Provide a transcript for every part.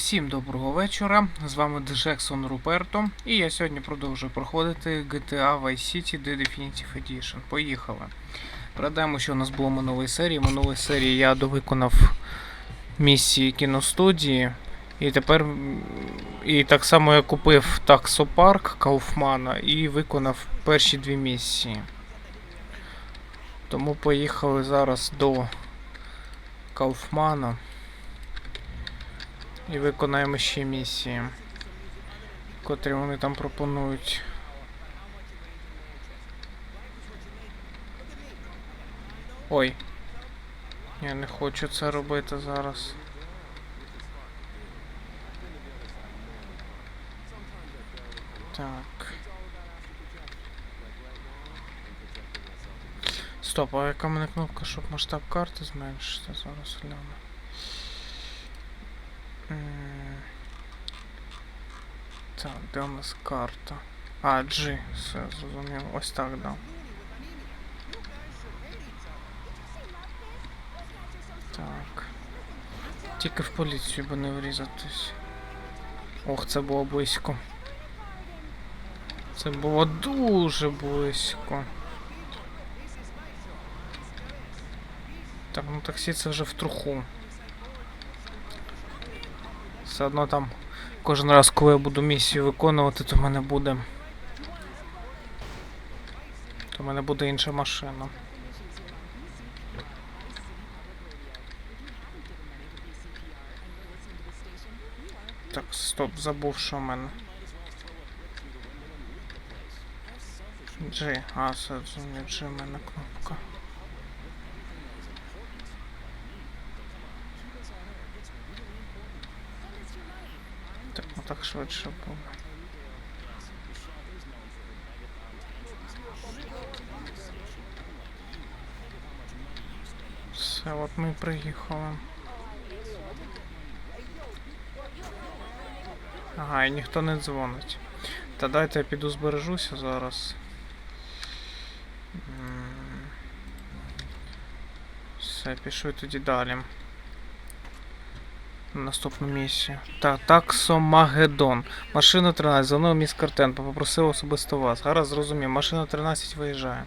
Усім доброго вечора. З вами Джексон Руперто. І я сьогодні продовжую проходити GTA Vice City The Definitive Edition. Поїхали. Пригадаємо, що у нас було минулої серії. Минулої серії я довиконав місії кіностудії. І тепер. І так само я купив таксопарк Кауфмана і виконав перші дві місії. Тому поїхали зараз до Кауфмана. І виконаємо ще місії, котрі вони там пропонують. Ой. Я не хочу це робити зараз. Так. Стоп, а яка мене кнопка, щоб масштаб карти зменшити? Зараз гляну. Так, де у нас карта? А, G, все зрозуміло. Ось так, да. Так. Тільки в поліцію би не врізатись. Ох, це було близько. Це було дуже близько. Так, ну таксі це вже в труху. Все одно там кожен раз, коли я буду місію виконувати, то в мене буде. То в мене буде інша машина. Так, стоп, забув, що в мене. G, а, зрозумів, G в мене кнопка. Так, швидше було. Все, от ми приїхали. Ага, і ніхто не дзвонить. Та дайте я піду збережуся зараз. Все, пішов тоді далі. На Наступну місію. Так, таксомагедон. Машина 13, дзвонив міс Картен, попросив особисто вас. Гаразд, зрозумів. Машина 13 виїжджає.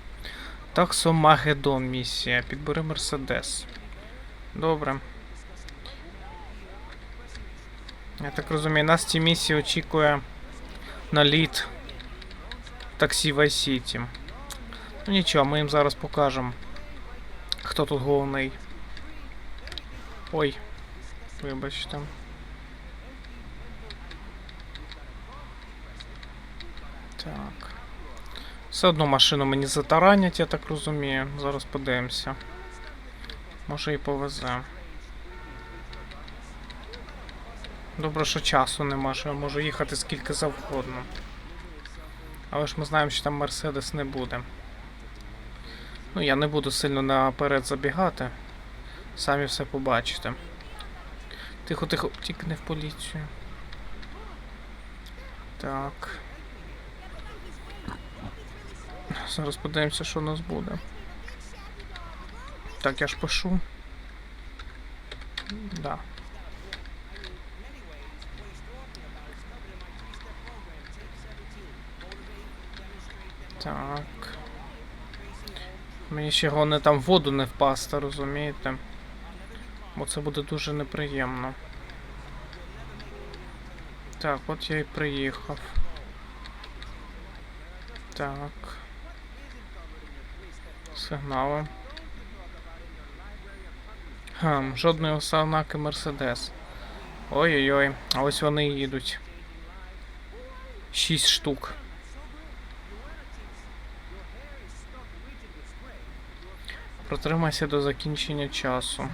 Таксомагедон місія. Підбери Мерседес. Добре. Я так розумію, нас в цій місії очікує наліт таксі Vice City. Ну нічого, ми їм зараз покажемо, хто тут головний. Ой. Вибачте. Так. Все одну машину мені затаранять, я так розумію. Зараз подивимося. Може і повезе. Добре, що часу нема, що я можу їхати скільки завгодно. Але ж ми знаємо, що там Мерседес не буде. Ну, я не буду сильно наперед забігати. Самі все побачите. Тихо, тихо, тільки не в поліцію. Так. Зараз подивимося, що у нас буде. Так, я ж пишу. Да. Так. Мені ще головне там в воду не впасти, розумієте? Бо це буде дуже неприємно. Так, от я і приїхав. Так. Сигнали. Хм, жодної ознаки Мерседес. Ой-ой-ой, а ось вони і їдуть. Шість штук. Протримайся до закінчення часу.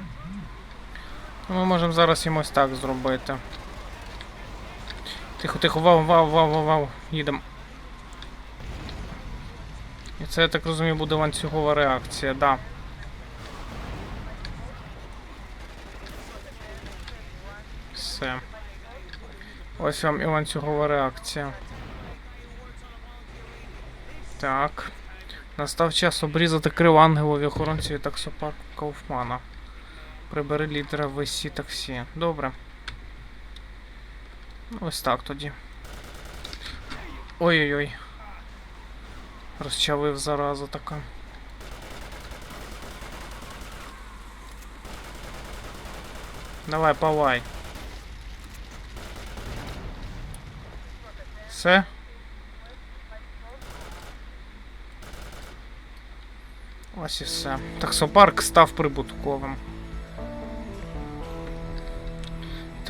Ми можемо зараз їм ось так зробити. Тихо, тихо, вау, вау, вау, вау, вау. Їдемо. І це, я так розумію, буде ланцюгова реакція, да. Все. Ось вам і ланцюгова реакція. Так. Настав час обрізати крив ангелові охоронців і таксопарку Кауфмана. Прибери лідера в весі таксі. Добре. Ну, ось так тоді. Ой-ой-ой. Розчавив зараза така. Давай, павай. Все. Ось і все. Таксопарк став прибутковим.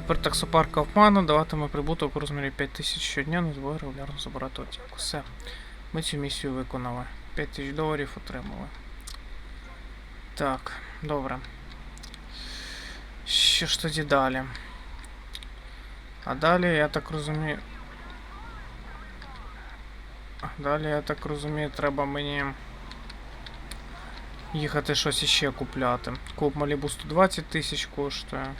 Тепер таксопарк Кауфмана даватиме прибуток у розмірі 5000 щодня на збою регулярно забирати отівку. Все. Ми цю місію виконали. 5000 доларів отримали. Так, добре. Що ж тоді далі? А далі, я так розумію. Далі, я так розумію, треба мені їхати щось іще купляти. Клуб Малібу 120 тисяч коштує.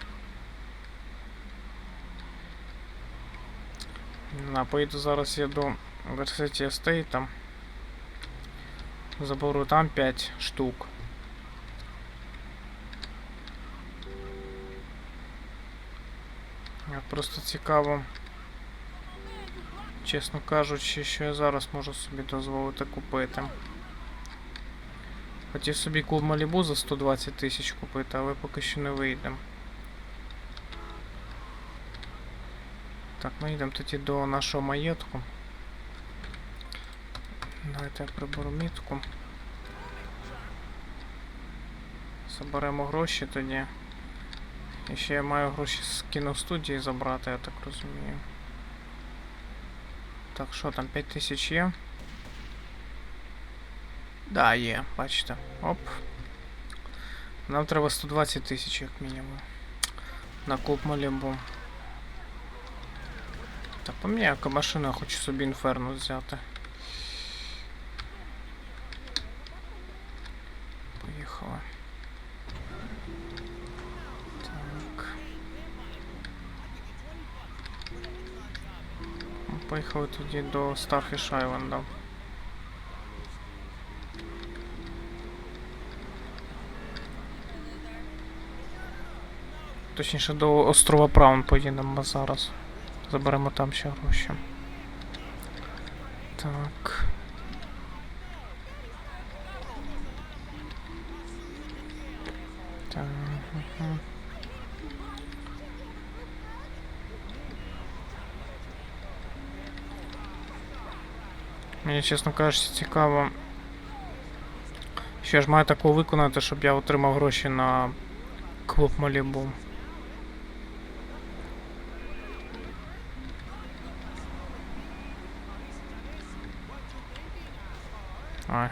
На, поїду зараз я до Верситі Естейта. Заберу там 5 штук. Просто цікаво. Чесно кажучи, що я зараз можу собі дозволити купити. Хотів собі клуб Малібу за 120 тисяч купити, але поки що не вийде. Так, ми йдемо тоді до нашого маєтку. Давайте я приберу мітку. Заберемо гроші тоді. І ще я маю гроші з кіностудії забрати, я так розумію. Так, що там, 5 тисяч є? Да, є, бачите. Оп. Нам треба 120 тисяч, як мінімум. На клуб Малібу. Так, поміняю машину, я хочу собі інферно взяти. Поїхали. Так. Ну, Поїхали тоді до Starfish Island. Точніше до острова Праун поїдемо зараз. Заберемо там ще гроші. Так. Так. Мені, чесно кажучи, цікаво. Що ж маю такого виконати, щоб я отримав гроші на клуб Малібу. Ай.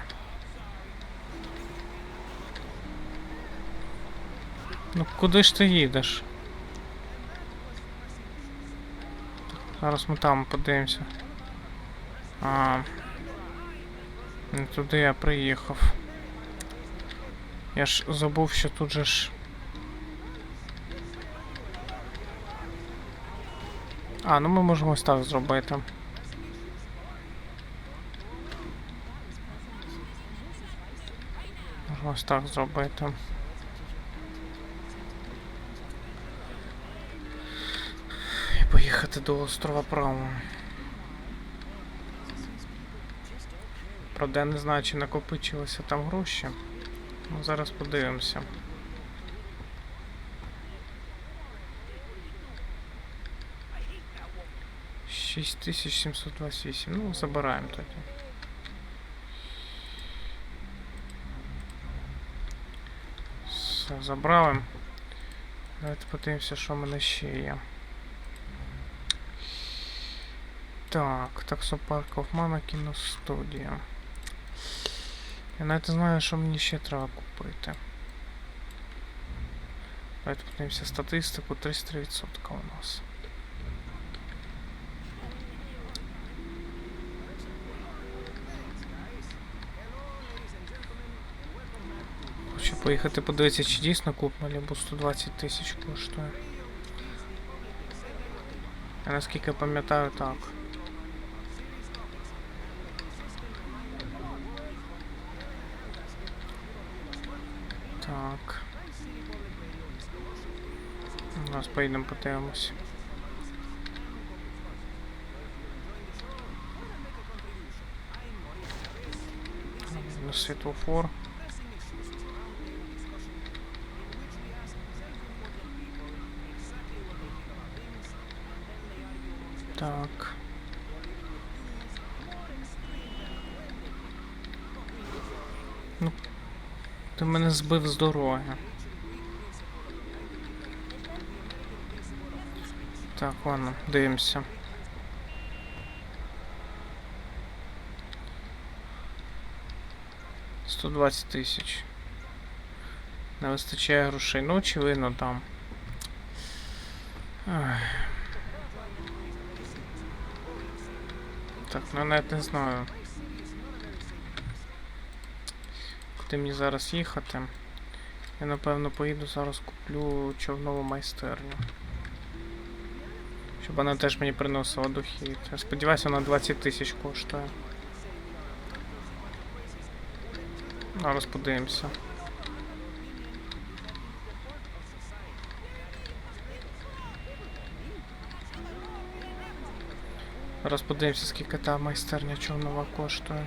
Ну куди ж ти їдеш? Зараз ми там подивимося. А. Не туди я приїхав. Я ж забув, що тут же ж. А, ну ми можемо ось так зробити. Можна ось так зробити. І поїхати до острова Праун. Правда, я не знаю, чи накопичилися там гроші. Ну, зараз подивимося. Шість тисяч сімсот. Ну, забираємо тоді. Все, забрали. Давайте подивимося, що в мене ще є. Так, таксопарк Офмана кіностудія. Я навіть знаю, що мені ще треба купити. Давайте подивимося статистику, 33% у нас. поїхати подивитися, чи дійсно куб Малібу 120 тисяч коштує. А наскільки пам'ятаю, так. Так. У нас поїдемо подивимось. Світлофор. Збив з дороги. Так, ладно, дивимося. Сто двадцять тисяч. Не вистачає грошей. Ну, очевидно, там. Ай. Так, ну навіть не знаю. Куди мені зараз їхати? Я напевно поїду зараз куплю човнову майстерню. Щоб вона теж мені приносила дохід. Я сподіваюся, вона 20 тисяч коштує. Зараз подивимося. Зараз подивимося, скільки та майстерня човнова коштує.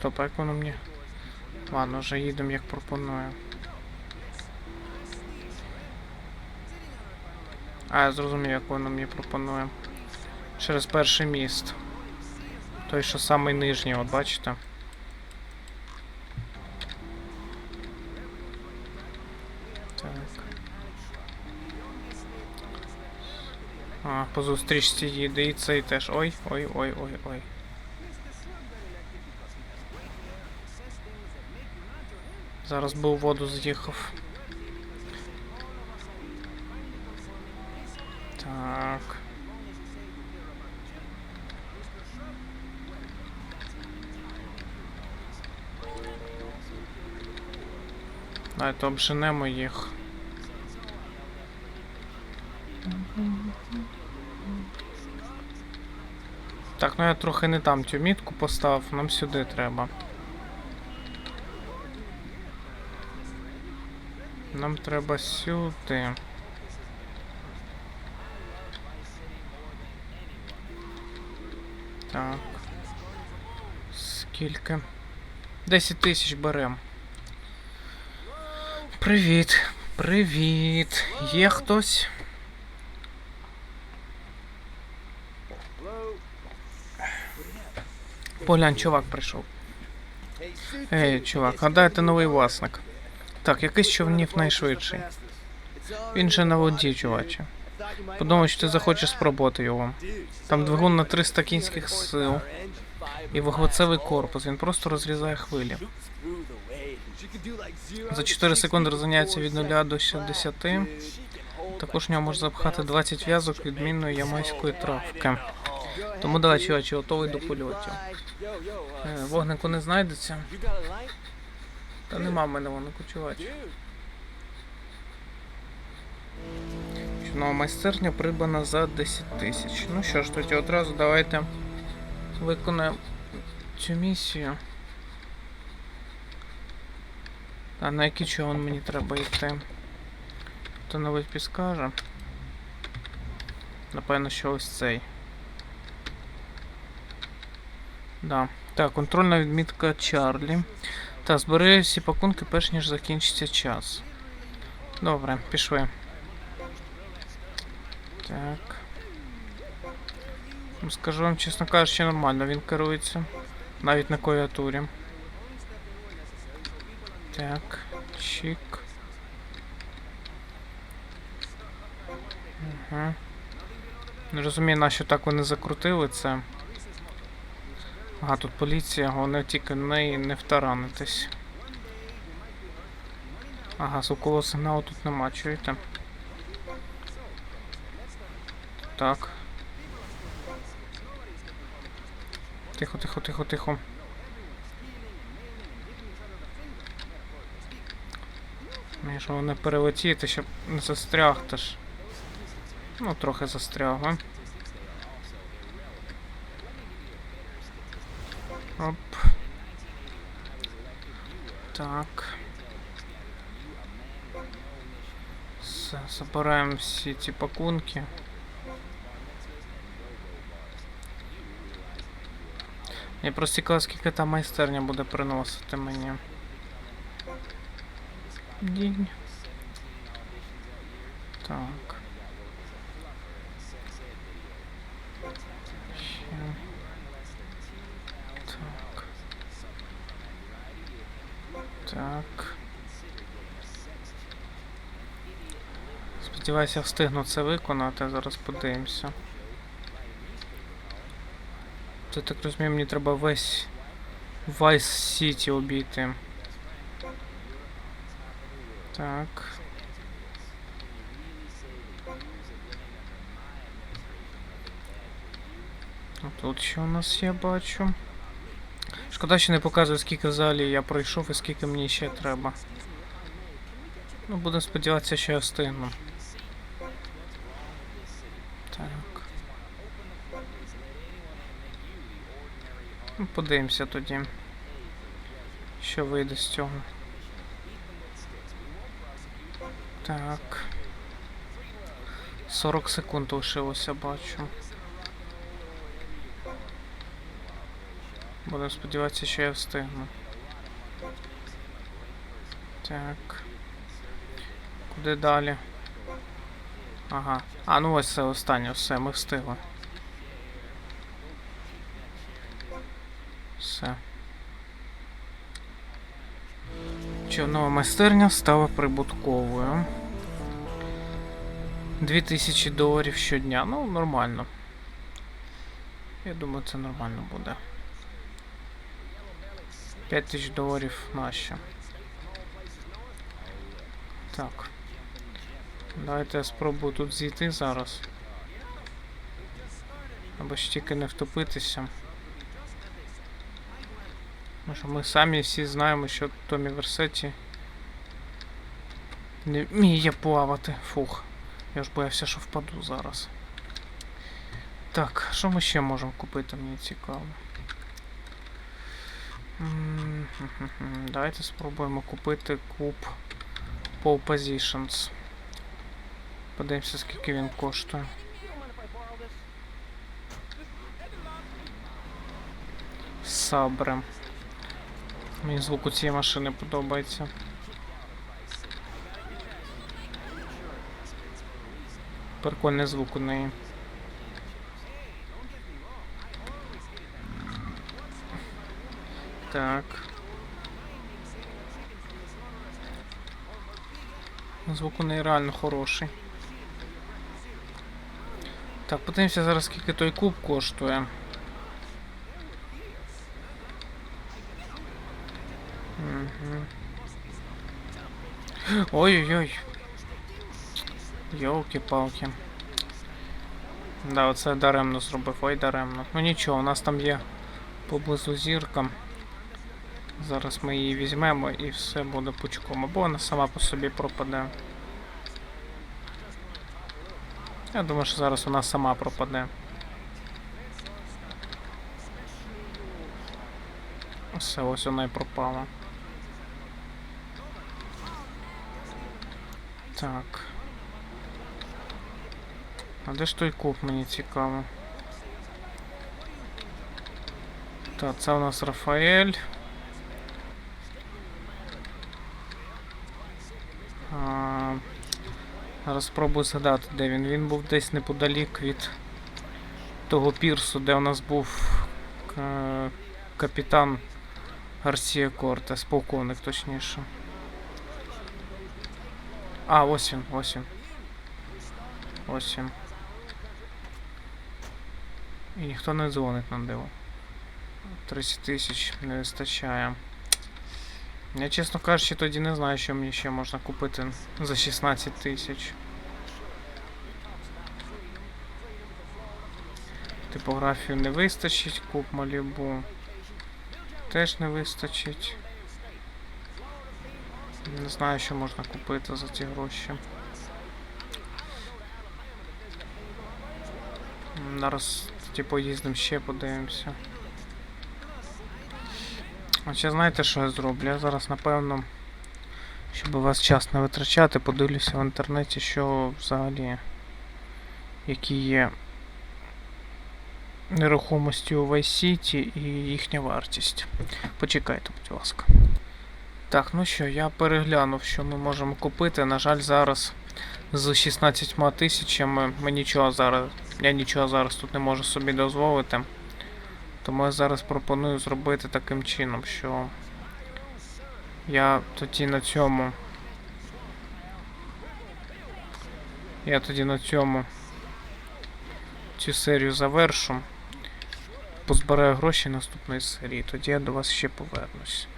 Стоп, а як воно мені. Ладно, вже їдемо як пропоную. А, я зрозумів, як воно мені пропонує. Через перший міст. Той, що самий нижній, от бачите? Так. А, по зустрічці їде і цей теж. Ой, ой, ой, ой, ой. Зараз би у воду з'їхав. Так. Давайте обженемо їх. Так, ну я трохи не там цю мітку поставив, нам сюди треба. Нам треба сюди. Так. Скільки? 10 тисяч берем. Привіт. Привіт. Є хтось? Поглянь, чувак прийшов. Ей, чувак, гадаєте новий власник. Так, якийсь човнів найшвидший. Він же на воді, чуваче. Подумав, що ти захочеш спробувати його. Там двигун на 300 кінських сил і вуглецевий корпус. Він просто розрізає хвилі. За 4 секунди розганяється від 0 до 60. Також в нього може запхати 20 в'язок відмінної ямайської травки. Тому давай, чувачі, готовий до польотів. Е, Вогнику не знайдеться. Та нема в мене вогнику, чувач. Нова майстерня придбана за 10 тисяч. Ну що ж, тоді одразу давайте виконаємо цю місію. А на який човен мені треба йти? То навіть підскаже. Напевно, що ось цей. Да. Так, контрольна відмітка Чарлі. Та, збери всі пакунки перш ніж закінчиться час. Добре, пішли. Так. Ну, Скажу вам, чесно кажучи, нормально він керується. Навіть на клавіатурі. Так, чик. Ага. Не розумію, на що так вони закрутили це. Ага, тут поліція, головне тільки неї не втаранитись. Ага, звукового сигналу тут нема, чуєте? Так. Тихо, тихо, тихо, тихо. Мені ж не перелетіти, щоб не застрягти ж. Ну, трохи застряг, Оп. Так. Все, забираємо всі ці пакунки. Я просто цікаво, скільки та майстерня буде приносити мені. Дінь. Так. Так. Сподіваюся, встигну це виконати, зараз подивимося. Це так розумію, мені треба весь Vice City обійти. Так. А тут що у нас я бачу? Шкода, що не показує, скільки взагалі я пройшов і скільки мені ще треба. Ну, будемо сподіватися, що я встигну. Так. Ну, подивимося тоді. Що вийде з цього. Так. 40 секунд лишилося, бачу. Будемо сподіватися, що я встигну. Так. Куди далі? Ага. А, ну ось це останнє, все, ми встигли. Все. Човнова майстерня стала прибутковою. 2000 доларів щодня. Ну, нормально. Я думаю, це нормально буде. 5000 доларів наші. Так. Давайте я спробую тут зійти зараз. Або ж тільки не втопитися. Тому ми самі всі знаємо, що Томі Версеті не вміє плавати. Фух. Я ж боявся, що впаду зараз. Так, що ми ще можемо купити, мені цікаво. Давайте спробуємо купити куб Pole Positions. Подивимося, скільки він коштує. Сабре. Мені звук у цієї машини подобається. Прикольний звук у неї. Так. Звук у неї реально хороший. Так, подивимося зараз, скільки той куб коштує. Ой-ой-ой. Йолки-палки. Да, оце даремно зробив, ой даремно. Ну нічого, у нас там є поблизу зірка. Зараз ми її візьмемо і все буде пучком. Або вона сама по собі пропаде. Я думаю, що зараз вона сама пропаде. Все, ось вона і пропала. Так. А де ж той куб, мені цікаво. Так, це у нас Рафаель. А, зараз спробую згадати, де він. Він був десь неподалік від того пірсу, де у нас був е, капітан Гарсія Кортес, полковник точніше. А, ось він, ось він. Ось він. І ніхто не дзвонить на диво. 30 тисяч не вистачає. Я, чесно кажучи, тоді не знаю, що мені ще можна купити за 16 тисяч. Типографію не вистачить, куб Малібу. Теж не вистачить. Не знаю, що можна купити за ці гроші. Зараз тоді поїздимо ще подивимося. А ще знаєте, що я зроблю? Я зараз, напевно, щоб у вас час не витрачати, подивлюся в інтернеті, що взагалі які є нерухомості у Vice City і їхня вартість. Почекайте, будь ласка. Так, ну що, я переглянув, що ми можемо купити. На жаль, зараз з 16 тисячами ми нічого зараз. Я нічого зараз тут не можу собі дозволити. Тому я зараз пропоную зробити таким чином, що я тоді на цьому. Я тоді на цьому цю серію завершу. Позбираю гроші наступної серії. Тоді я до вас ще повернусь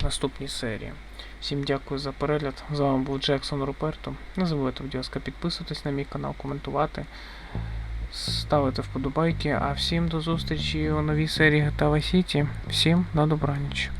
в наступній серії. Всім дякую за перегляд. З вами був Джексон Руперто. Не забувайте, будь ласка, підписуватись на мій канал, коментувати, ставити вподобайки. А всім до зустрічі у новій серії GTA Vice City. Всім на добраніч.